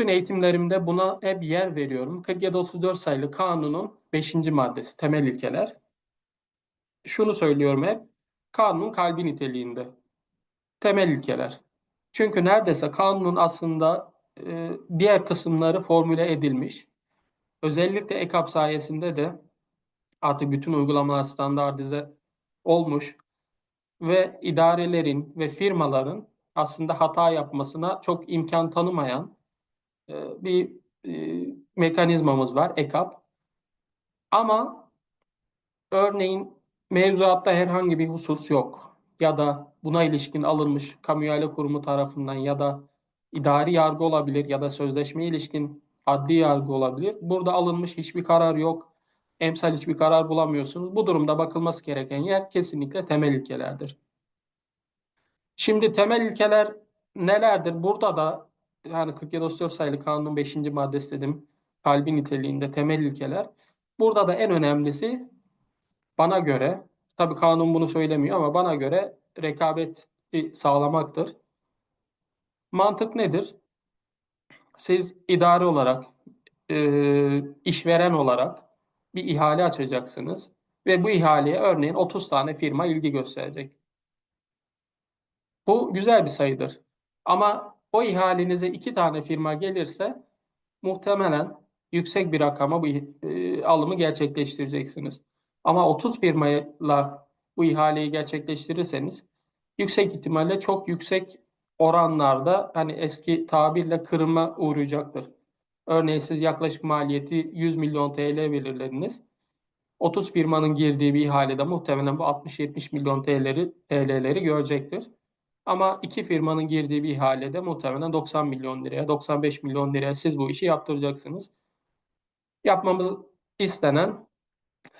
Bütün eğitimlerimde buna hep yer veriyorum. 47-34 sayılı kanunun 5. maddesi temel ilkeler. Şunu söylüyorum hep. Kanun kalbi niteliğinde. Temel ilkeler. Çünkü neredeyse kanunun aslında e, diğer kısımları formüle edilmiş. Özellikle EKAP sayesinde de artık bütün uygulamalar standartize olmuş ve idarelerin ve firmaların aslında hata yapmasına çok imkan tanımayan bir e, mekanizmamız var EKAP. Ama örneğin mevzuatta herhangi bir husus yok ya da buna ilişkin alınmış kamu ihale kurumu tarafından ya da idari yargı olabilir ya da sözleşmeye ilişkin adli yargı olabilir. Burada alınmış hiçbir karar yok. Emsal hiçbir karar bulamıyorsunuz. Bu durumda bakılması gereken yer kesinlikle temel ilkelerdir. Şimdi temel ilkeler nelerdir? Burada da yani 47 sayılı kanunun 5. maddesi dedim. Kalbi niteliğinde temel ilkeler. Burada da en önemlisi bana göre, tabii kanun bunu söylemiyor ama bana göre rekabeti sağlamaktır. Mantık nedir? Siz idare olarak, e, işveren olarak bir ihale açacaksınız ve bu ihaleye örneğin 30 tane firma ilgi gösterecek. Bu güzel bir sayıdır. Ama o ihalenize iki tane firma gelirse muhtemelen yüksek bir rakama bu e, alımı gerçekleştireceksiniz. Ama 30 firmayla bu ihaleyi gerçekleştirirseniz yüksek ihtimalle çok yüksek oranlarda hani eski tabirle kırılma uğrayacaktır. Örneğin siz yaklaşık maliyeti 100 milyon TL belirlediniz. 30 firmanın girdiği bir ihalede muhtemelen bu 60-70 milyon TL'leri, TL'leri görecektir. Ama iki firmanın girdiği bir ihalede muhtemelen 90 milyon liraya, 95 milyon liraya siz bu işi yaptıracaksınız. Yapmamız istenen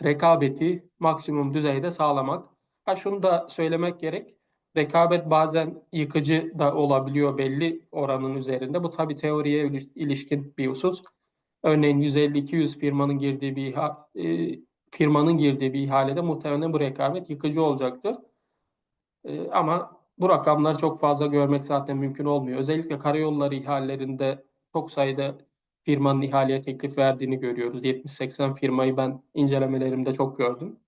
rekabeti maksimum düzeyde sağlamak. Ha şunu da söylemek gerek. Rekabet bazen yıkıcı da olabiliyor belli oranın üzerinde. Bu tabii teoriye ilişkin bir husus. Örneğin 150-200 firmanın girdiği bir e, firmanın girdiği bir ihalede muhtemelen bu rekabet yıkıcı olacaktır. E, ama bu rakamları çok fazla görmek zaten mümkün olmuyor. Özellikle karayolları ihalelerinde çok sayıda firmanın ihaleye teklif verdiğini görüyoruz. 70-80 firmayı ben incelemelerimde çok gördüm.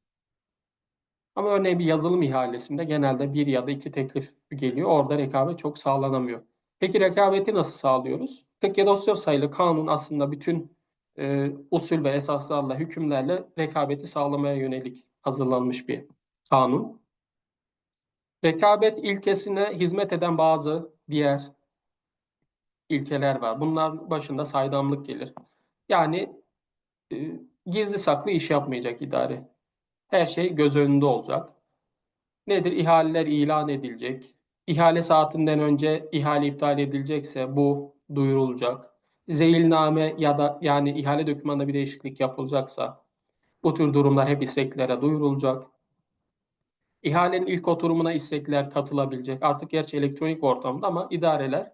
Ama örneğin bir yazılım ihalesinde genelde bir ya da iki teklif geliyor. Orada rekabet çok sağlanamıyor. Peki rekabeti nasıl sağlıyoruz? 47 dosya sayılı kanun aslında bütün e, usul ve esaslarla, hükümlerle rekabeti sağlamaya yönelik hazırlanmış bir kanun. Rekabet ilkesine hizmet eden bazı diğer ilkeler var. Bunlar başında saydamlık gelir. Yani e, gizli saklı iş yapmayacak idare. Her şey göz önünde olacak. Nedir? İhaleler ilan edilecek. İhale saatinden önce ihale iptal edilecekse bu duyurulacak. Zeyilname ya da yani ihale dokümanında bir değişiklik yapılacaksa bu tür durumlar hep isteklere duyurulacak. İhalenin ilk oturumuna istekler katılabilecek. Artık gerçi elektronik ortamda ama idareler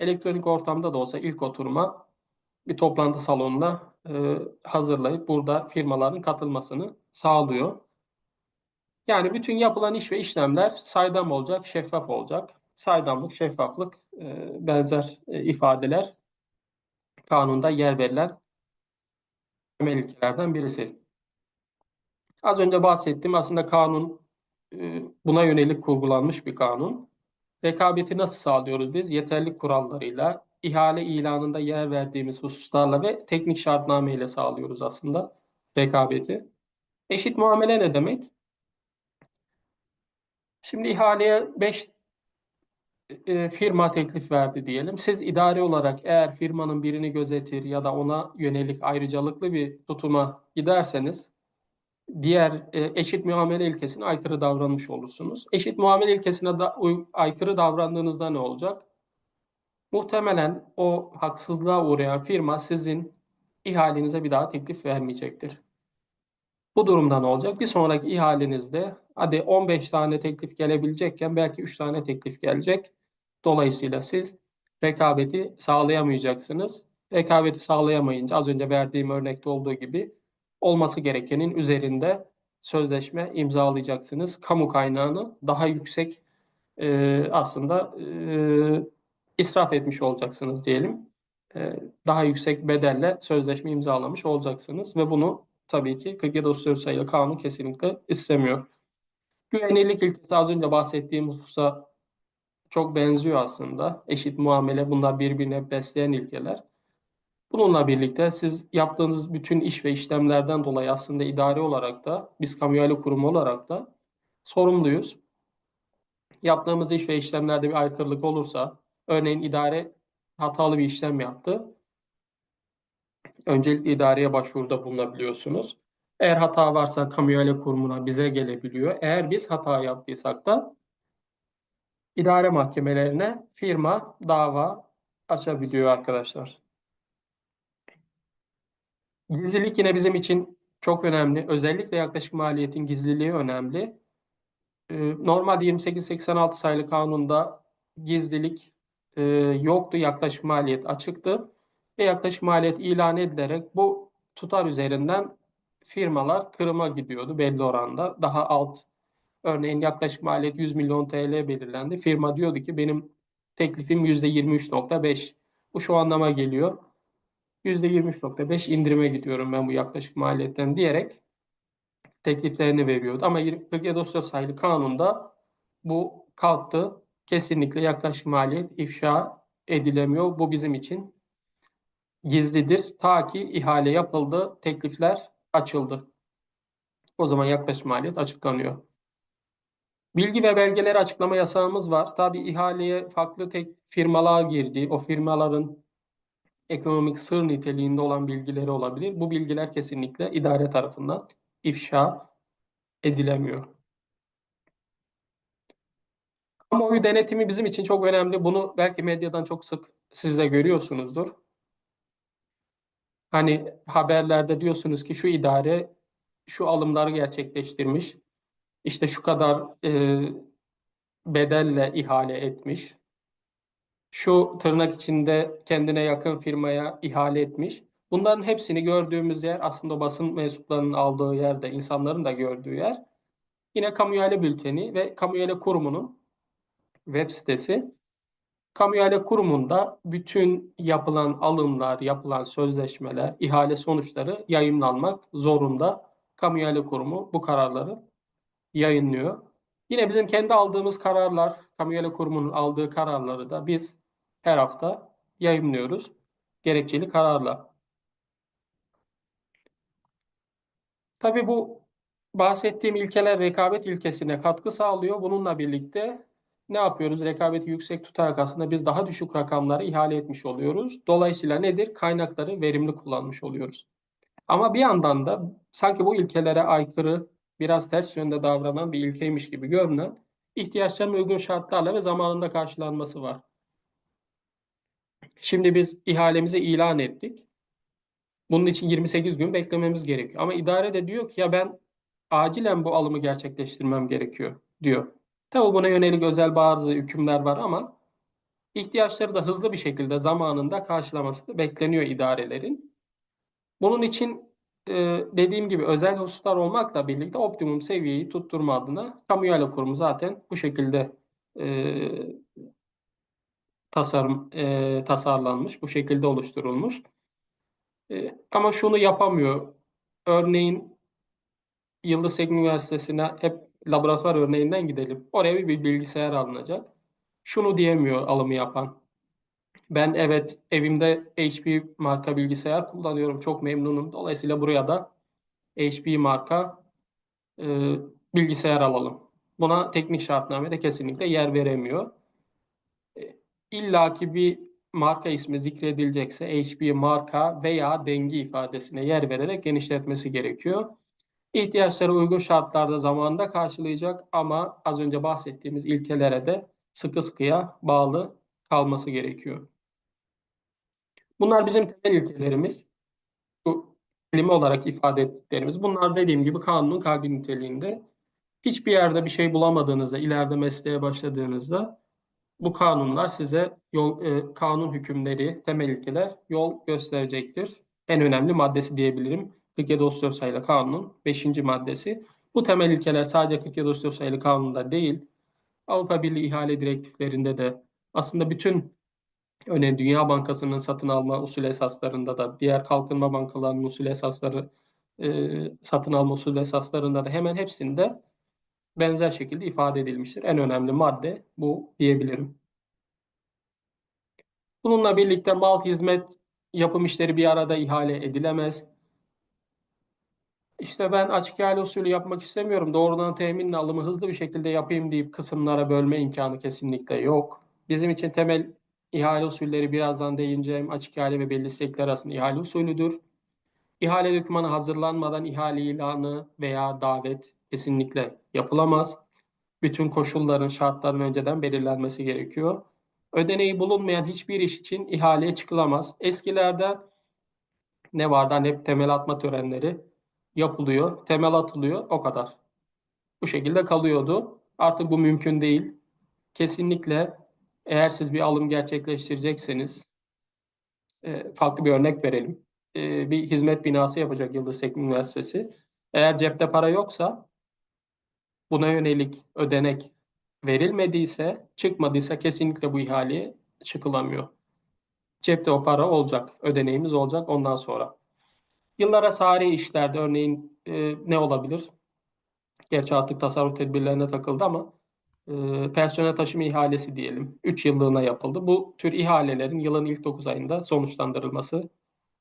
elektronik ortamda da olsa ilk oturuma bir toplantı salonuna e, hazırlayıp burada firmaların katılmasını sağlıyor. Yani bütün yapılan iş ve işlemler saydam olacak, şeffaf olacak. Saydamlık, şeffaflık e, benzer e, ifadeler kanunda yer verilen temel ilkelerden birisi. Az önce bahsettiğim aslında kanun buna yönelik kurgulanmış bir kanun. Rekabeti nasıl sağlıyoruz biz? Yeterli kurallarıyla, ihale ilanında yer verdiğimiz hususlarla ve teknik şartname ile sağlıyoruz aslında rekabeti. Eşit muamele ne demek? Şimdi ihaleye 5 e, firma teklif verdi diyelim. Siz idari olarak eğer firmanın birini gözetir ya da ona yönelik ayrıcalıklı bir tutuma giderseniz diğer e, eşit muamele ilkesine aykırı davranmış olursunuz. Eşit muamele ilkesine da, aykırı davrandığınızda ne olacak? Muhtemelen o haksızlığa uğrayan firma sizin ihalenize bir daha teklif vermeyecektir. Bu durumda ne olacak? Bir sonraki ihalenizde hadi 15 tane teklif gelebilecekken belki 3 tane teklif gelecek. Dolayısıyla siz rekabeti sağlayamayacaksınız. Rekabeti sağlayamayınca az önce verdiğim örnekte olduğu gibi olması gerekenin üzerinde sözleşme imzalayacaksınız. Kamu kaynağını daha yüksek e, aslında e, israf etmiş olacaksınız diyelim. e, daha yüksek bedelle sözleşme imzalamış olacaksınız ve bunu tabii ki 47 Ağustos sayılı kanun kesinlikle istemiyor. Güvenilirlik ilkesi az önce bahsettiğim hususa çok benziyor aslında. Eşit muamele bunlar birbirine besleyen ilkeler. Bununla birlikte siz yaptığınız bütün iş ve işlemlerden dolayı aslında idari olarak da biz kamuoyu kurumu olarak da sorumluyuz. Yaptığımız iş ve işlemlerde bir aykırılık olursa, örneğin idare hatalı bir işlem yaptı. Öncelikle idareye başvuruda bulunabiliyorsunuz. Eğer hata varsa kamuoyu kurumuna bize gelebiliyor. Eğer biz hata yaptıysak da idare mahkemelerine firma dava açabiliyor arkadaşlar. Gizlilik yine bizim için çok önemli. Özellikle yaklaşık maliyetin gizliliği önemli. Ee, Normalde 2886 sayılı kanunda gizlilik e, yoktu. Yaklaşık maliyet açıktı. Ve yaklaşık maliyet ilan edilerek bu tutar üzerinden firmalar kırıma gidiyordu belli oranda. Daha alt örneğin yaklaşık maliyet 100 milyon TL belirlendi. Firma diyordu ki benim teklifim %23.5. Bu şu anlama geliyor. %23.5 indirime gidiyorum ben bu yaklaşık maliyetten diyerek tekliflerini veriyordu. Ama 47 Ağustos sayılı kanunda bu kalktı. Kesinlikle yaklaşık maliyet ifşa edilemiyor. Bu bizim için gizlidir. Ta ki ihale yapıldı, teklifler açıldı. O zaman yaklaşık maliyet açıklanıyor. Bilgi ve belgeleri açıklama yasağımız var. Tabi ihaleye farklı tek firmalar girdi. O firmaların ekonomik sır niteliğinde olan bilgileri olabilir. Bu bilgiler kesinlikle idare tarafından ifşa edilemiyor. Kamuoyu denetimi bizim için çok önemli. Bunu belki medyadan çok sık siz de görüyorsunuzdur. Hani haberlerde diyorsunuz ki şu idare şu alımları gerçekleştirmiş. İşte şu kadar e, bedelle ihale etmiş. Şu tırnak içinde kendine yakın firmaya ihale etmiş. Bunların hepsini gördüğümüz yer aslında basın mensuplarının aldığı yerde, insanların da gördüğü yer. Yine Kamuoyu Bülteni ve Kamuoyu Kurumu'nun web sitesi. Kamuoyu Kurumu'nda bütün yapılan alımlar, yapılan sözleşmeler, ihale sonuçları yayınlanmak zorunda. Kamuoyu Kurumu bu kararları yayınlıyor. Yine bizim kendi aldığımız kararlar, Kamuoyu Kurumu'nun aldığı kararları da biz her hafta yayınlıyoruz. Gerekçeli kararla. Tabii bu bahsettiğim ilkeler rekabet ilkesine katkı sağlıyor. Bununla birlikte ne yapıyoruz? Rekabeti yüksek tutarak aslında biz daha düşük rakamları ihale etmiş oluyoruz. Dolayısıyla nedir? Kaynakları verimli kullanmış oluyoruz. Ama bir yandan da sanki bu ilkelere aykırı, biraz ters yönde davranan bir ilkeymiş gibi görünen ihtiyaçların uygun şartlarla ve zamanında karşılanması var. Şimdi biz ihalemizi ilan ettik. Bunun için 28 gün beklememiz gerekiyor. Ama idare de diyor ki ya ben acilen bu alımı gerçekleştirmem gerekiyor diyor. Tabi buna yönelik özel bazı hükümler var ama ihtiyaçları da hızlı bir şekilde zamanında karşılaması bekleniyor idarelerin. Bunun için e, dediğim gibi özel hususlar olmakla birlikte optimum seviyeyi tutturma adına kamuoyu kurumu zaten bu şekilde e, tasarım e, tasarlanmış, bu şekilde oluşturulmuş. E, ama şunu yapamıyor. Örneğin Yıldız Teknik Üniversitesi'ne hep laboratuvar örneğinden gidelim. Oraya bir bilgisayar alınacak. Şunu diyemiyor alımı yapan. Ben evet evimde HP marka bilgisayar kullanıyorum. Çok memnunum. Dolayısıyla buraya da HP marka e, bilgisayar alalım. Buna teknik şartnamede kesinlikle yer veremiyor. E, İlla ki bir marka ismi zikredilecekse HP marka veya dengi ifadesine yer vererek genişletmesi gerekiyor. İhtiyaçları uygun şartlarda zamanında karşılayacak ama az önce bahsettiğimiz ilkelere de sıkı sıkıya bağlı kalması gerekiyor. Bunlar bizim temel ilkelerimiz. Bu kelime olarak ifade ettiklerimiz. Bunlar dediğim gibi kanunun kalbi niteliğinde. Hiçbir yerde bir şey bulamadığınızda, ileride mesleğe başladığınızda bu kanunlar size yol, e, kanun hükümleri, temel ilkeler yol gösterecektir. En önemli maddesi diyebilirim. 47 Ağustos sayılı kanunun 5. maddesi. Bu temel ilkeler sadece 47 Ağustos sayılı kanunda değil, Avrupa Birliği ihale direktiflerinde de aslında bütün Örneğin Dünya Bankası'nın satın alma usul esaslarında da, diğer kalkınma bankalarının usul esasları, e, satın alma usul esaslarında da hemen hepsinde benzer şekilde ifade edilmiştir. En önemli madde bu diyebilirim. Bununla birlikte mal, hizmet, yapım işleri bir arada ihale edilemez. İşte ben açık ihale usulü yapmak istemiyorum. Doğrudan teminle alımı hızlı bir şekilde yapayım deyip kısımlara bölme imkanı kesinlikle yok. Bizim için temel ihale usulleri birazdan değineceğim. Açık ihale ve belli istekler arasında ihale usulüdür. İhale dokümanı hazırlanmadan ihale ilanı veya davet kesinlikle yapılamaz. Bütün koşulların, şartların önceden belirlenmesi gerekiyor. Ödeneği bulunmayan hiçbir iş için ihaleye çıkılamaz. Eskilerde ne vardı? Hani hep temel atma törenleri yapılıyor, temel atılıyor, o kadar. Bu şekilde kalıyordu. Artık bu mümkün değil. Kesinlikle eğer siz bir alım gerçekleştirecekseniz, e, farklı bir örnek verelim. E, bir hizmet binası yapacak Yıldız Teknik Üniversitesi. Eğer cepte para yoksa, buna yönelik ödenek verilmediyse, çıkmadıysa kesinlikle bu ihaleye çıkılamıyor. Cepte o para olacak, ödeneğimiz olacak ondan sonra. Yıllara sari işlerde örneğin e, ne olabilir? Gerçi artık tasarruf tedbirlerine takıldı ama e, personel taşıma ihalesi diyelim. 3 yıllığına yapıldı. Bu tür ihalelerin yılın ilk 9 ayında sonuçlandırılması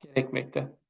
gerekmekte.